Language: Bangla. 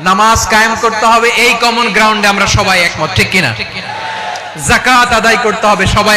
নামাজ কায়েম করতে হবে এই কমন গ্রাউন্ডে আমরা সবাই একমত ঠিক কিনা? জাকাত আদায় করতে হবে সবাই